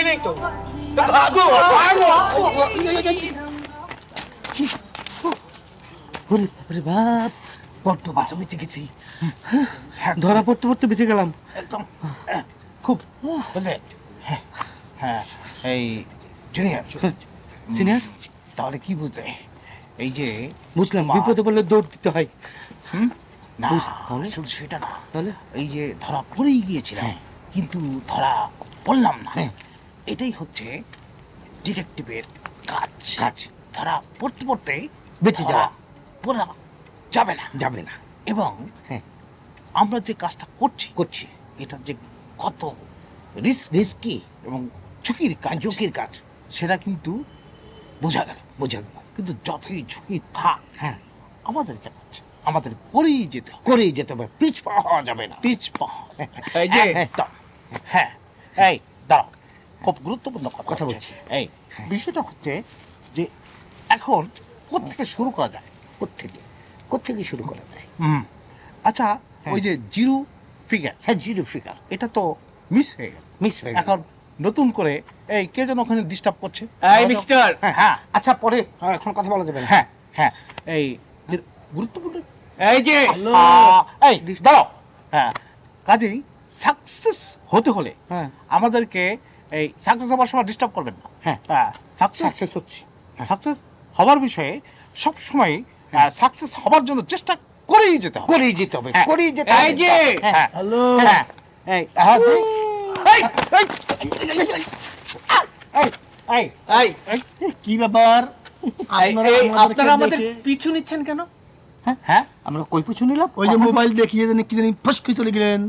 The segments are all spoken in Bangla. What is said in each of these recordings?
ভয় নেই তো ভাগো ভাগো ওরে ওরে বাপ বড্ড বাঁচা বেঁচে গেছি ধরা পড়তে পড়তে বেঁচে গেলাম। একদম। হ্যাঁ, খুব হ্যাঁ হ্যাঁ এই জুনিয়র সিনিয়র তাহলে কি বুঝলে? এই যে বুঝলাম বিপদে পড়লে দৌড় দিতে হয়। না? শুধু সেটা না। তাহলে? এই যে ধরা পড়েই গিয়েছিলাম কিন্তু ধরা পড়লাম না। হ্যাঁ। এটাই হচ্ছে ডিটেকটিভের কাজ। কাজ। ধরা পড়তে পড়তে বেঁচে যাওয়া। পড়া যাবে না। যাবে না। এবং হ্যাঁ। আমরা যে কাজটা করছি করছি। এটা যে কত রিস্ক রিস্কি এবং ঝুঁকির কাজ। ঝুঁকির কাজ। সেটা কিন্তু বোঝা গেল। বোঝা গেল। কিন্তু যতই ঝুঁকি থাক হ্যাঁ। আমাদের কাজ আমাদের করেই যেতে হবে। করেই যেতে হবে। পিছ পা হওয়া যাবে না। পিচ পাওয়া। এই যে হ্যাঁ। এই দাঁড়াও। খুব গুরুত্বপূর্ণ কথা বলছি। এই বিষয়টা হচ্ছে যে এখন কোথেকে শুরু করা যায়? কোথেকে কোথেকে শুরু করা যায়? হুম। আচ্ছা হ্যাঁ। ওই যে জিরো ফিগার। হ্যাঁ জিরো ফিগার। এটা তো মিস হয়ে গেল। মিস হয়ে গেল। এখন নতুন করে এই কে যেন ওখানে ডিস্টার্ব করছে? এই মিস্টার হ্যাঁ আচ্ছা পরে হ্যাঁ, এখন কথা বলা যাবে হ্যাঁ হ্যাঁ। এই গুরুত্বপূর্ণ? এই যে এই দাঁড়াও। হ্যাঁ কাজেই সাকসেস হতে হলে হ্যাঁ। আমাদেরকে এই সাকসেস হওয়ার সময় ডিস্টার্ব করবেন না। হ্যাঁ। সাকসেস সাকসেস হচ্ছে। সাকসেস হওয়ার বিষয়ে সব সময় সাকসেস হওয়ার জন্য চেষ্টা করেই যেতে হবে। করেই যেতে হবে হ্যাঁ। করেই যেতে এই যে! হ্যাঁ। হ্যালো। হ্যাঁ। এই হ্যাঁ এই, এই, এই, এই, এই, এই এই, কি ব্যাপার? আপনারা আপনারা আমাদের পিছু নিচ্ছেন কেন? হ্যাঁ? আমরা কই পিছু নিলাম? ওই যে মোবাইল দেখিয়ে জানি কি জানি ফসকে চলে গেলেন।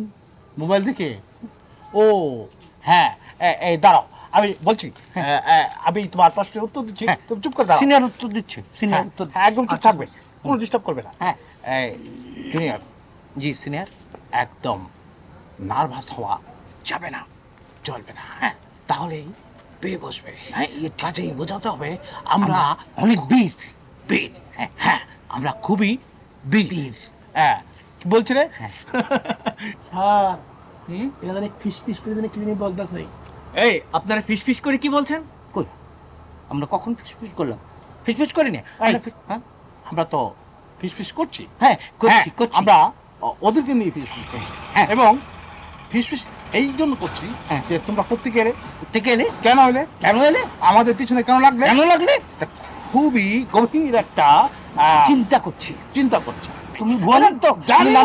মোবাইল দেখে? ও হ্যাঁ। এই, এই দাঁড়াও। আমি বলছি আমি তোমার প্রশ্নের উত্তর দিচ্ছি। তুমি চুপ করে দাঁড়াও। সিনিয়র উত্তর দিচ্ছে। হ্যাঁ, সিনিয়র উত্তর হ্যাঁ, একদম চুপ থাকবে। কোনো ডিস্টার্ব করবে না। হ্যাঁ। জুনিয়র জি সিনিয়র একদম নার্ভাস হওয়া যাবে না চলবে না। হ্যাঁ তাহলেই পেয়ে বসবে। হ্যাঁ কাজেই বোঝাতে হবে আমরা অনেক বীর। বীর। হ্যাঁ হ্যাঁ আমরা খুবই বীর। হ্যাঁ কি বলছি রে স্যার? এটা ফিস ফিস করে কি বলতেছে। এই আপনারা ফিস ফিস করে কি বলছেন? কই? আমরা কখন ফিসফিস করলাম? ফিসফিস করি না আমরা হ্যাঁ? আমরা তো ফিস ফিস করছি। হ্যাঁ করছি হ্যাঁ, করছি। আমরা ওদেরকে নিয়ে ফিস ফিস করছি হ্যাঁ। এবং ফিস ফিস এই জন্য করছি হ্যাঁ। যে তোমরা প্রত্যেকে এলে। থেকে এলে? কেন হলে কেন এলে? আমাদের পিছনে কেন লাগবে কেন লাগলে? খুবই গভীর একটা চিন্তা করছি। চিন্তা করছি। তুমি ভুয়া তো? জানি না?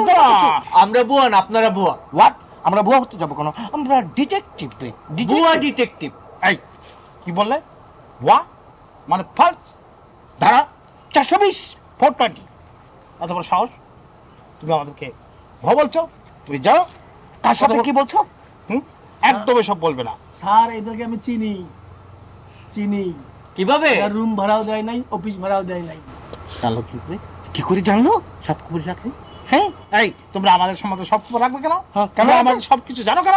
আমরা বুয়া না আপনারা বুয়া What? আমরা ভুয়া হতে যাব কেন? আমরা ডিটেকটিভ বুয়া ডিটেকটিভ এই কি বললে? ওয়া মানে ফালস ধারা চারশো বিশ ফোর টোয়েন্টি এত বড় সাহস? তুমি আমাদেরকে ভুয়া বলছো? তুমি যাও তার সাথে কি বলছো? হুম? একদম এসব বলবে না। স্যার এদেরকে আমি চিনি। চিনি। কীভাবে? রুম ভাড়াও দেয় নাই অফিস ভাড়াও দেয় নাই। জানলো কি করে কি করে জানলো? সব খবর রাখে হ্যাঁ? এই তোমরা আমাদের সম্বন্ধে সব খবর রাখবে কেন? হ্যাঁ, কেন কেন? আমাদের সব কিছু জানো কেন?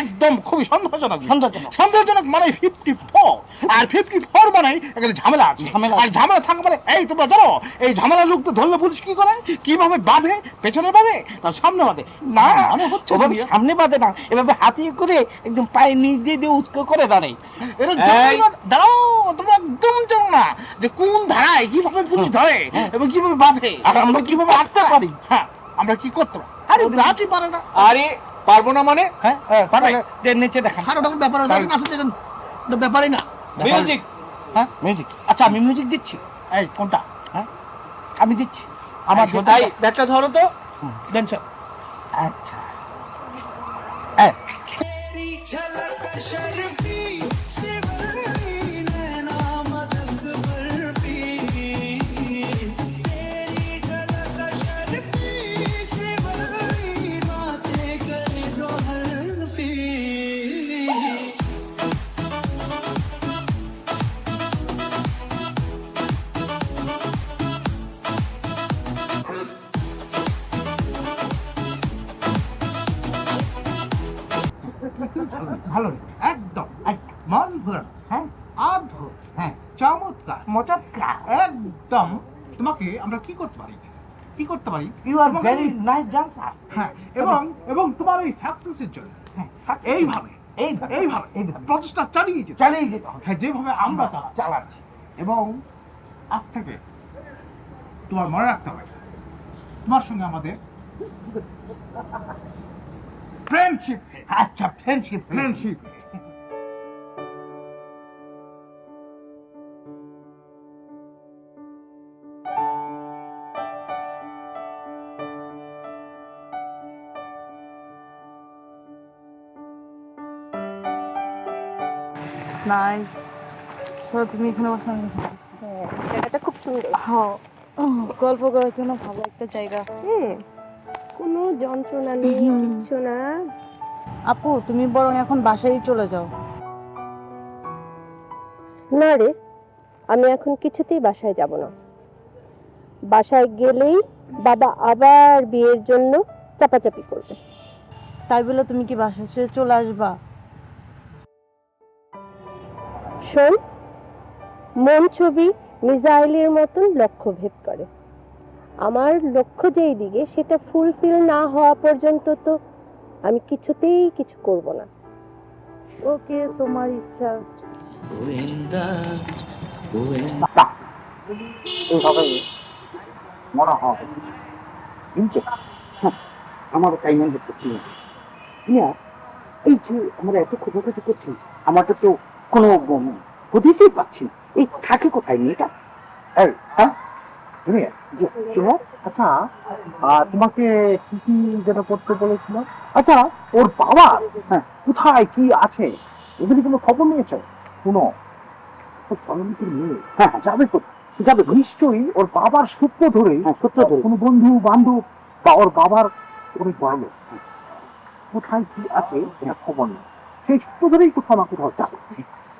একদম খুবই সন্দেহজনক। সন্দেহজনক। সন্দেহজনক মানে ফিফটি ফোর আর ফিফটি ফোর মানে এখানে ঝামেলা আছে। ঝামেলা আর ঝামেলা থাকা মানে এই তোমরা জানো এই ঝামেলা লোকদের ধরলে পুলিশ কি করে? কীভাবে বাঁধে? পেছনে বাঁধে? না সামনে বাঁধে? না মানে হচ্ছে সামনে বাঁধে না এভাবে হাতিয়ে করে একদম পায়ে নিচ দিয়ে দিয়ে উৎকো করে দাঁড়ায় না, দাঁড়াও তোমরা একদম জানো না যে কোন ধারায় কীভাবে পুলিশ ধরে এবং কীভাবে বাঁধে। আর আমরা কীভাবে আটতে পারি? হ্যাঁ আমরা কি করতে পারি? আরে আজই পারে না। আরে পারব না মানে? হ্যাঁ হ্যাঁ নিচে দেখা স্যার ওটা ব্যাপার আছে তাই- আছে দেখেন ওটা ব্যাপারই না। মিউজিক হ্যাঁ? মিউজিক আচ্ছা আমি মিউজিক দিচ্ছি। এই কোনটা? হ্যাঁ? আমি দিচ্ছি। আমার ব্যাগটা ধরো তো। দেন স্যার। আচ্ছা। হ্যাঁ তোমাকে আমরা কি করতে পারি? কি করতে পারি? You are very nice dancer হ্যাঁ এবং এবং তোমার এই সাকসেসের জন্য। হ্যাঁ এইভাবে এইভাবে এইভাবে এইভাবে। প্রচেষ্টা চালিয়ে যেতে চালিয়ে যেতে হবে। হ্যাঁ যেভাবে আমরা চালাচ্ছি। এবং আজ থেকে তোমার মনে রাখতে হবে তোমার সঙ্গে আমাদের ফ্রেন্ডশিপ আচ্ছা ফ্রেন্ডশিপ ফ্রেন্ডশিপ নাইস তুমি এখানে বসে জায়গাটা খুব সুন্দর। হ্যাঁ। গল্প করার জন্য ভালো একটা জায়গা। হুম কোনো যন্ত্রণা নেই কিচ্ছু না। আপু তুমি বরং এখন বাসায় চলে যাও। না রে আমি এখন কিছুতেই বাসায় যাব না। বাসায় গেলেই বাবা আবার বিয়ের জন্য চাপাচাপি করবে। তাই বলে তুমি কি বাসায় চলে আসবা? শোন মন ছবি মিসাইলের মতন লক্ষ্য ভেদ করে। আমার লক্ষ্য যেই দিকে সেটা ফুলফিল না হওয়া পর্যন্ত তো আমি কিছুতেই কিছু করব না। ওকে তোমার ইচ্ছা। মনে হয় কিন্তু হ্যাঁ, আমারও তাই মনে হচ্ছে এই যে আমরা এত খোঁজাখুঁজি করছি আমাদের তো কোনো হদিসই পাচ্ছি না। এই থাকে কোথায় মেয়েটা? এই হ্যাঁ? আচ্ছা তোমাকে কি কি যেটা করতে বলেছিল? আচ্ছা ওর বাবা হ্যাঁ কোথায় কি আছে? এগুলি কোনো খবর নিয়েছো? শুনো কমিউনিটির মেয়ে হ্যাঁ হ্যাঁ, যাবে কোথায়? যাবে নিশ্চয়ই ওর বাবার সূত্র ধরে সূত্র ধরে। কোনো বন্ধু বান্ধব বা ওর বাবার অনেক বড় লোক। কোথায় কি আছে এটা খবর নেই। সেই সূত্র ধরেই কোথাও না কোথাও যাবে।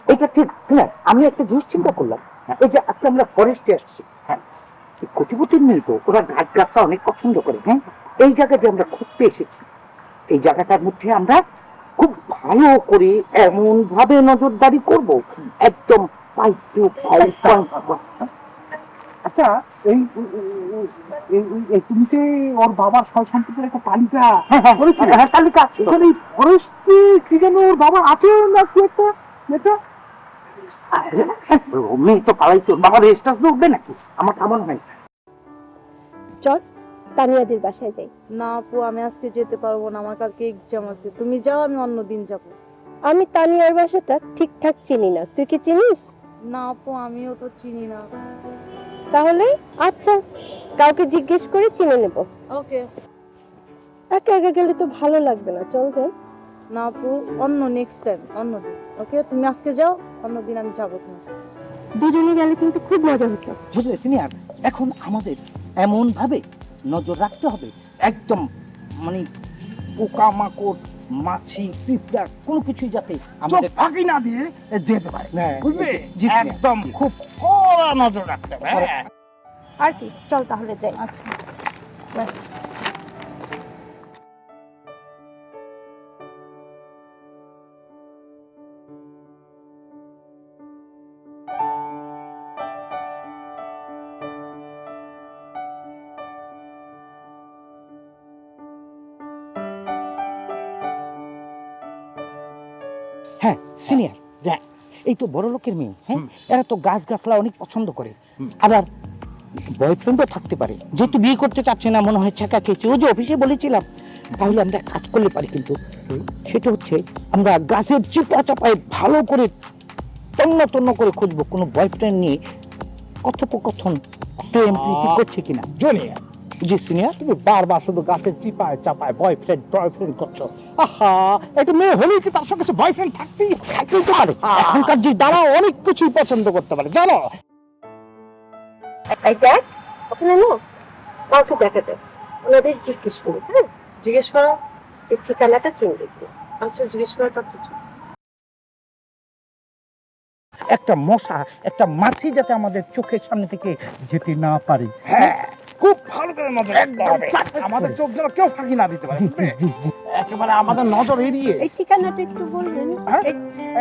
এটা ঠিক স্যার আমি একটা জিনিস চিন্তা করলাম। এই যে আজকে আমরা ফরেস্টে আসছি হ্যাঁ কোটিপতির মেয়ে তো ওরা গাছ গাছটা অনেক পছন্দ করে হ্যাঁ এই জায়গাতে আমরা খুঁজতে এসেছি এই জায়গাটার মধ্যে আমরা খুব ভালো করে এমন ভাবে নজরদারি করব একদম আচ্ছা এই তুমি যে ওর বাবার সয় সম্পত্তির একটা তালিকা করেছিলে হ্যাঁ তালিকা আছে। এখানে ফরেস্টে কি যেন ওর বাবা আছে না কি একটা মেয়ে তো পালাইছে ওর বাবার রেস্টাস উঠবে নাকি? আমার কেমন হয় চল তানিয়াদের বাসায় যাই। না আপু আমি আজকে যেতে পারব না আমার কালকে এক্সাম আছে। তুমি যাও আমি অন্য দিন যাব। আমি তানিয়ার বাসাটা ঠিকঠাক চিনি না। তুই কি চিনিস? না আপু আমিও তো চিনি না। তাহলে আচ্ছা কাউকে জিজ্ঞেস করে চিনে নেব। ওকে। একা একা গেলে তো ভালো লাগবে না। চল যাই না আপু অন্য নেক্সট টাইম অন্য দিন ওকে তুমি আজকে যাও অন্য দিন আমি যাব তোমার দুজনে গেলে কিন্তু খুব মজা হতো। বুঝলে সিনিয়র এখন আমাদের এমন ভাবে নজর রাখতে হবে একদম মানে পোকা মাকড় মাছি পিঁপড়া কোনো কিছুই যাতে আমাদের ফাঁকি না দিয়ে যেতে পারে। হ্যাঁ, বুঝলে। একদম খুব কড়া নজর রাখতে হবে। হ্যাঁ। আর কি চল তাহলে যাই। আচ্ছা। হ্যাঁ সিনিয়র যা এই তো বড় লোকের মেয়ে হ্যাঁ? এরা তো গাছ গাছলা অনেক পছন্দ করে। আবার বয়ফ্রেন্ডও থাকতে পারে। যেহেতু বিয়ে করতে চাচ্ছে না মনে হয় ছাকা খেয়েছে। ও যে অফিসে বলেছিলাম তাহলে আমরা কাজ করলে পারি কিন্তু। সেটা হচ্ছে আমরা গাছের চিপা চাপায় ভালো করে তন্ন তন্ন করে খুঁজবো। কোনো বয়ফ্রেন্ড নিয়ে কথোপকথন প্রেম প্রীতি করছে কিনা? জুনিয়া জি সিনিয়র তুমি বারবার শুধু গাছের চিপায় চাপায় বয়ফ্রেন্ড বয়ফ্রেন্ড করছ। আহা এটা মেয়ে হলেই কি তার সঙ্গে বয়ফ্রেন্ড থাকতেই থাকতেই তো পারে? এখনকার যে দাঁড়া অনেক কিছুই পছন্দ করতে পারে জানো? এই দেখ ওখানে না কাউকে দেখা যাচ্ছে। ওনাদের জিজ্ঞেস করি হ্যাঁ? জিজ্ঞেস করো যে ঠিকানাটা চিনবে কি? আচ্ছা জিজ্ঞেস করো তারপর একটা মশা একটা মাছি যাতে আমাদের চোখের সামনে থেকে যেতে না পারে। হ্যাঁ? খুব ভালো করে নজর রাখতে হবে। আমাদের চোখ যেন কেউ ফাঁকি না দিতে পারে। একেবারে আমাদের নজর এড়িয়ে। এই ঠিকানাটা একটু বলবেন? হ্যাঁ?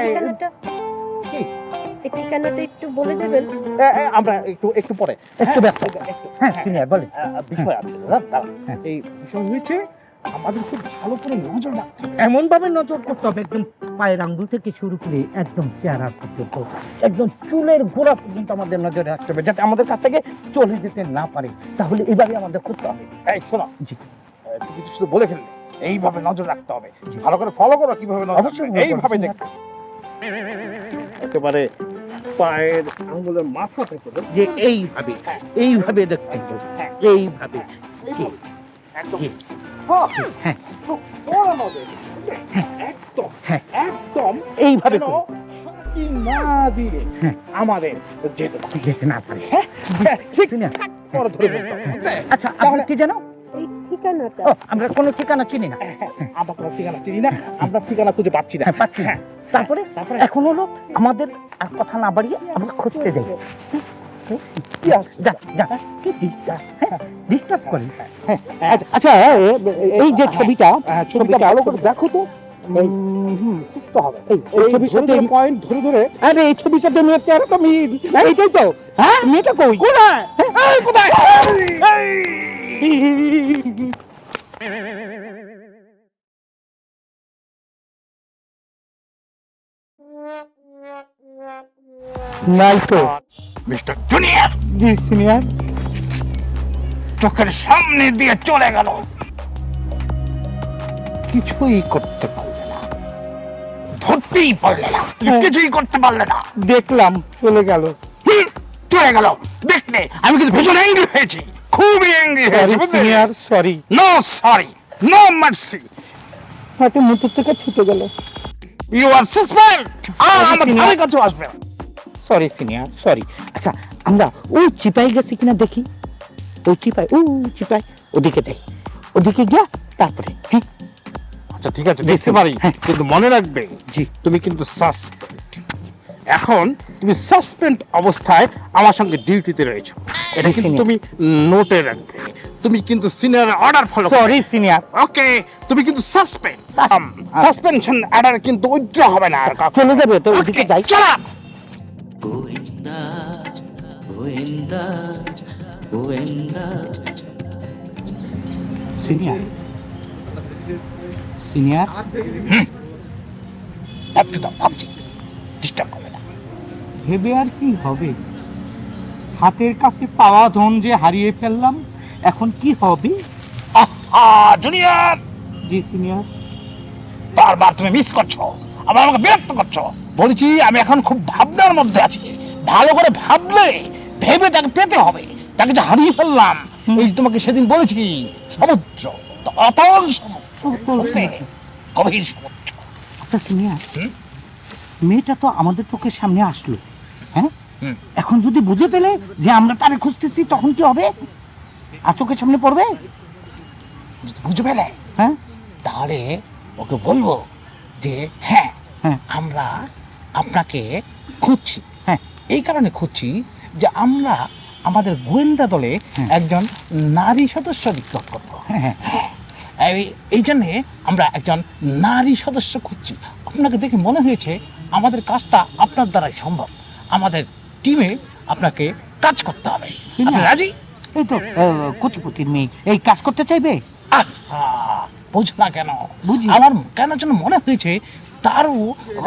ঠিকানাটা? কি? এই ঠিকানাটা একটু বলে দেবেন? আমরা একটু একটু পরে। একটু ব্যস্ত। হ্যাঁ সিনিয়র বলে বিষয় আছে দাদা, এই বিষয় হয়েছে আমাদেরকে ভালো করে নজর রাখতে হবে। এমন ভাবে নজর করতে হবে একদম পায়ের আঙ্গুল থেকে শুরু করে একদম চেহারা পর্যন্ত একদম চুলের গোড়া পর্যন্ত আমাদের নজরে রাখতে হবে যাতে আমাদের কাছ থেকে চলে যেতে না পারে। তাহলে এভাবে আমাদের করতে হবে। এই শোনো। জি। তুমি কিছু শুধু বলে ফেললে। এইভাবে নজর রাখতে হবে। ভালো করে ফলো করো কীভাবে নজর অবশ্যই এইভাবে দেখবে একেবারে পায়ের আঙ্গুলের মাথা থেকে যে এইভাবে এইভাবে দেখতে হবে। এইভাবে। একদম। হ্যাঁ, হ্যাঁ? একদম। হ্যাঁ। একদম। এইভাবে না দিয়ে। আমাদের যেতে যেতে না পারে। ঠিক? আচ্ছা আমরা কি জানো? আমরা কোনো ঠিকানা চিনি না। আমরা কোনো ঠিকানা চিনি না। আমরা ঠিকানা খুঁজে পাচ্ছি না। পাচ্ছি না। তারপরে? তারপরে? এখন হলো আমাদের আর কথা না বাড়িয়ে আমরা খুঁজতে যাই। কি আসছে? যা যা কি ডিস্টার্ব ডিস্টার্ব করি হ্যাঁ, আচ্ছা, আচ্ছা এই যে ছবিটা হ্যাঁ, ছবিটা ভালো করে দেখো তো। উম, হবে। এই এই পয়েন্ট ধরে ধরে আরে এই ছবির সাথে মেয়ের চেহারা মিল এইটাই তো। হ্যাঁ? মেয়েটা কই? কোথায়? কোথায়? নাই তো মিস্টার জুনিয়র। জি সিনিয়র। চোখের সামনে দিয়ে চলে গেল। কিছুই করতে পারলে না। ধরতেই পারলে না। তুমি হ্যাঁ। কিছুই করতে পারলে না। দেখলাম চলে গেল। চলে গেল। দেখলে আমি কিন্তু ভীষণ অ্যাংরি হয়েছি। খুবই অ্যাংরি হয়েছি senior sorry no sorry no mercy হয়তো মুখের থেকে ছুটে গেল। ইউ আর সাসপেন্ড আর আমার. ধারে কাছে আসবে সরি সিনিয়র সরি আচ্ছা আমরা ওই চিপাই গেছি কিনা দেখি। ওই চিপাই ও চিপাই ওদিকে যাই। ওদিকে গিয়া তারপরে হ্যাঁ আচ্ছা ঠিক আছে দেখতে পারি। হ্যাঁ। কিন্তু মনে রাখবে জি। তুমি কিন্তু সাসপেন্ড এখন তুমি সাসপেন্ড অবস্থায় আমার সঙ্গে ডিউটিতে রয়েছো। এটা কিন্তু তুমি নোটে রাখবে। তুমি কিন্তু senior order follow sorry senior okay তুমি কিন্তু সাসপেন্ড. সাসপেনশন অর্ডার কিন্তু উজ্জ্ব হবে না চলে যাবে তো ওদিকে যাই। চলো। সিনিয়র? সিনিয়র? ভাবতে দাও ভাবছি ডিস্টার্ব করবে না। ভেবে আর কি হবে? হাতের কাছে পাওয়া ধন যে হারিয়ে ফেললাম এখন কি হবে? আহা জুনিয়র জি সিনিয়র। বারবার তুমি মিস করছ আবার আমাকে বিরক্ত করছ। বলছি আমি এখন খুব ভাবনার মধ্যে আছি। ভালো করে ভাবলে ভেবে তাকে পেতে হবে। তাকে যে হারিয়ে ফেললাম এই যে তোমাকে সেদিন বলেছি সমুদ্র অতল সমুদ্র গভীর সমুদ্র। আচ্ছা সিনিয়র মেয়েটা তো আমাদের চোখের সামনে আসলো হ্যাঁ? এখন যদি বুঝে পেলে যে আমরা তারে খুঁজতেছি তখন কি হবে? আর চোখের সামনে পড়বে? যদি বুঝে পেলে? হ্যাঁ? তাহলে ওকে বলব যে হ্যাঁ হ্যাঁ। আমরা আপনাকে খুঁজছি। হ্যাঁ। এই কারণে খুঁজছি যে আমরা আমাদের গোয়েন্দা দলে। একজন নারী সদস্য নিয়োগ করব। হ্যাঁ হ্যাঁ। এই- জন্যে আমরা একজন নারী সদস্য খুঁজছি। আপনাকে দেখে মনে হয়েছে আমাদের কাজটা আপনার দ্বারাই সম্ভব। আমাদের টিমে আপনাকে কাজ করতে হবে। আপনি রাজি? এই তো কোটিপতির মেয়ে। এই কাজ করতে চাইবে? বুঝো না কেন। বুঝি। আমার কেন যেন মনে হয়েছে তারও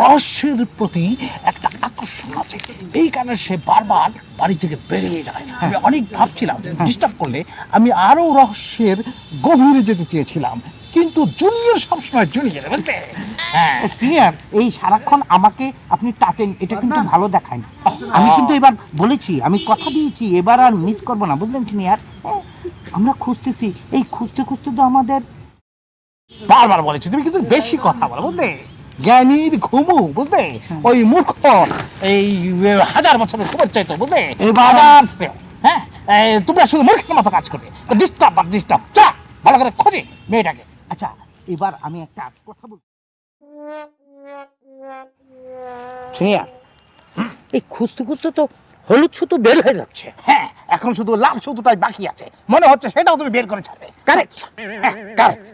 রহস্যের প্রতি একটা আকর্ষণ আছে। এই কারণে সে বারবার বাড়ি থেকে বেরিয়ে যায়। আমি অনেক ভাবছিলাম ডিস্টার্ব করলে আমি আরও রহস্যের গভীরে যেতে চেয়েছিলাম। কিন্তু জুনিয়র সবসময় জুনিয়র বুঝতে হ্যাঁ। সিনিয়র এই সারাক্ষণ আমাকে আপনি টাটেন এটা কিন্তু ভালো দেখায় না। আমি কিন্তু এবার বলেছি আমি কথা দিয়েছি এবার আর মিস করব না বুঝলেন সিনিয়র হ্যাঁ, আমরা খুঁজতেছি এই খুঁজতে খুঁজতে তো আমাদের বারবার বলেছি তুমি কিন্তু বেশি কথা বলো বুঝলে? জ্ঞানীর ঘুমু বুঝলে? ওই মূর্খ এই হাজার বছরের খবর চাইতো বুঝলে? হ্যাঁ? তোমরা শুধু মূর্খের মতো কাজ করবে। ডিস্টার্ব আর ডিস্টার্ব চা ভালো করে খোঁজে মেয়েটাকে। আচ্ছা এবার আমি একটা কথা বল সিনিয়র এই খুঁজতে খুঁজতে তো হলুদ সুতো বের হয়ে যাচ্ছে। হ্যাঁ এখন শুধু লাল সুতোটাই বাকি আছে। মনে হচ্ছে সেটাও তুমি বের করে ছাড়বে। কারেক্ট কারেক্ট কারেক্ট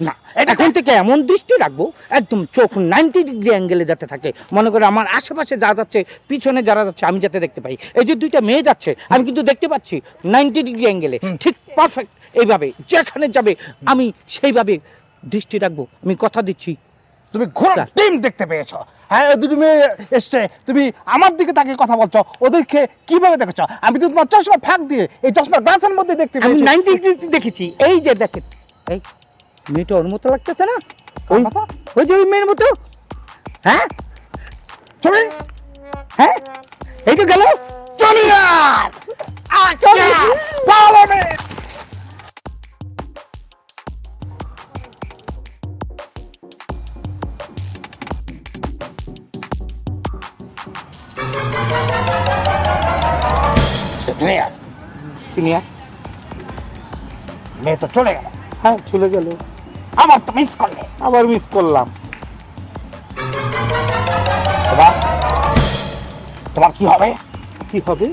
না এখন থেকে এমন দৃষ্টি রাখব একদম চোখ নাইনটি ডিগ্রি অ্যাঙ্গেলে যাতে থাকে। মনে করে আমার আশেপাশে যা যাচ্ছে পিছনে যারা যাচ্ছে আমি যাতে দেখতে পাই। এই যে দুইটা মেয়ে যাচ্ছে আমি কিন্তু দেখতে পাচ্ছি নাইনটি ডিগ্রি অ্যাঙ্গেলে ঠিক পারফেক্ট এইভাবে যেখানে যাবে আমি সেইভাবে দৃষ্টি রাখব। আমি কথা দিচ্ছি। তুমি ঘোর স্যার। টিম দেখতে পেয়েছ। হ্যাঁ দুটো মেয়ে এসছে তুমি আমার দিকে তাকে কথা বলছো ওদেরকে কীভাবে দেখেছ? আমি তো তোমার চশমা ফাঁক দিয়ে এই চশমা গ্লাসের মধ্যে দেখতে পেয়েছি। নাইনটি ডিগ্রি দেখেছি। এই যে দেখেন এই মেয়েটা ওর মতো লাগতেছে না? ওই ওই যে ওই মেয়ের মতো? হ্যাঁ? চলে? হ্যাঁ? এই তো গেল। চলি আর আচ্ছা! মেয়ে তো চলে গেল। হ্যাঁ চলে গেল। আবার তো মিস করলে। আবার মিস করলাম। তোমার তোমার কি হবে? কি হবে?